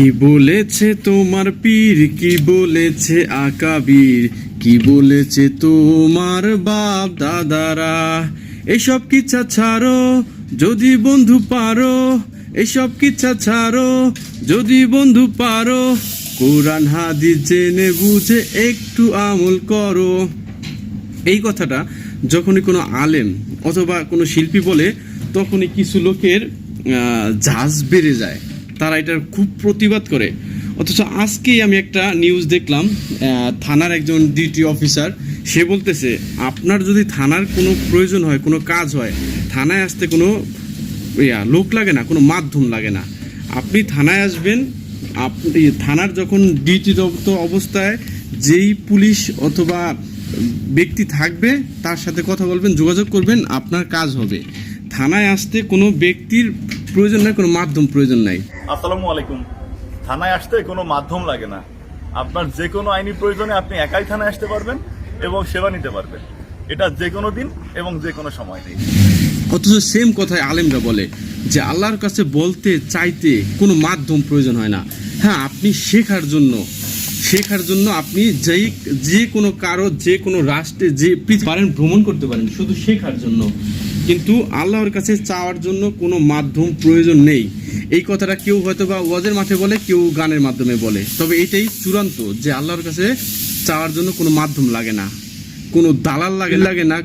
কি বলেছে তোমার পীর? কি বলেছে আকাবির? কি বলেছে তোমার বাপ দাদারা? এসব কিচ্ছা ছাড়ো যদি বন্ধু পারো? এসব কিচ্ছা ছাড়ো যদি বন্ধু পারো? কোরআন, হাদিস জেনে বুঝে একটু আমল করো। এই কথাটা যখনই কোনো আলেম অথবা কোনো শিল্পী বলে, তখনই কিছু লোকের ঝাঁজ বেড়ে যায়। তারা এটার খুব প্রতিবাদ করে। অথচ আজকেই আমি একটা নিউজ দেখলাম থানার একজন ডিউটি অফিসার সে বলতেছে, আপনার যদি থানার কোনো প্রয়োজন হয়, কোনো কাজ হয়, থানায় আসতে কোনো, ইয়া, লোক লাগে না, কোনো মাধ্যম লাগে না। আপনি থানায় আসবেন, আপনি, থানার যখন ডিউটিরত অবস্থায় যেই পুলিশ অথবা ব্যক্তি থাকবে, তার সাথে কথা বলবেন, যোগাযোগ করবেন, আপনার কাজ হবে। থানায় আসতে কোনো ব্যক্তির প্রয়োজন নাই কোনো মাধ্যম প্রয়োজন নাই। আসসালামু আলাইকুম। থানায় আসতে কোনো মাধ্যম লাগে না। আপনার যে কোনো আইনি প্রয়োজনে আপনি একাই থানায় আসতে পারবেন এবং সেবা নিতে পারবেন। এটা যে কোনো দিন এবং যে কোনো সময়। নেই অথচ সেম কথায় আলেমরা বলে যে আল্লাহর কাছে বলতে চাইতে কোনো মাধ্যম প্রয়োজন হয় না। হ্যাঁ আপনি শেখার জন্য শেখার জন্য আপনি যেই যে কোনো কারও যে কোনো রাষ্ট্রে যে পারেন ভ্রমণ করতে পারেন শুধু শেখার জন্য। কিন্তু আল্লাহর কাছে চাওয়ার জন্য কোনো মাধ্যম প্রয়োজন নেই। এই কথাটা কেউ হয়তো বা ওয়াজের মাঠে বলে, কেউ গানের মাধ্যমে বলে। তবে এটাই চূড়ান্ত যে আল্লাহর কাছে চাওয়ার জন্য কোনো মাধ্যম লাগে না। কোনো দালাল লাগে লাগে না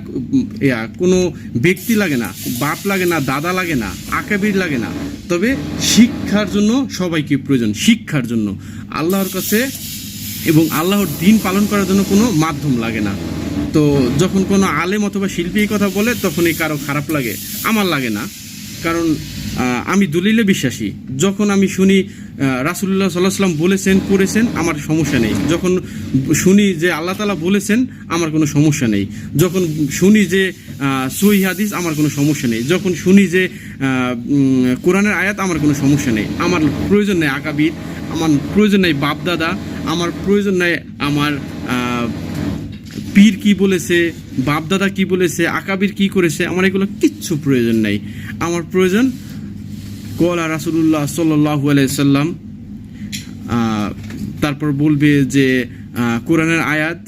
কোনো ব্যক্তি লাগে না, বাপ লাগে না, দাদা লাগে না, আকাবির লাগে না। তবে শিক্ষার জন্য সবাইকে প্রয়োজন, শিক্ষার জন্য। আল্লাহর কাছে এবং আল্লাহর দিন পালন করার জন্য কোনো মাধ্যম লাগে না। তো যখন কোনো আলেম অথবা শিল্পী এই কথা বলে, তখনই কারও খারাপ লাগে। আমার লাগে না। কারণ আমি দলিলে বিশ্বাসী। যখন আমি শুনি রাসুল্লাহ সাল্লাহ সাল্লাম বলেছেন, করেছেন, আমার সমস্যা নেই। যখন শুনি যে আল্লাহ তালা বলেছেন, আমার কোনো সমস্যা নেই। যখন শুনি যে সহি হাদিস, আমার কোনো সমস্যা নেই। যখন শুনি যে কোরআনের আয়াত, আমার কোনো সমস্যা নেই। আমার প্রয়োজন নেই আকাবির আমার প্রয়োজন নেই বাপদাদা, আমার প্রয়োজন নেই আমার পীর কি বলেছে, বাপদাদা কি বলেছে, আকাবির কি করেছে, আমার এগুলো কিচ্ছু প্রয়োজন নাই। আমার প্রয়োজন, কলা রাসুল্লাহ সাল্লাহ সাল্লাম তারপর বলবে যে কোরআনের আয়াত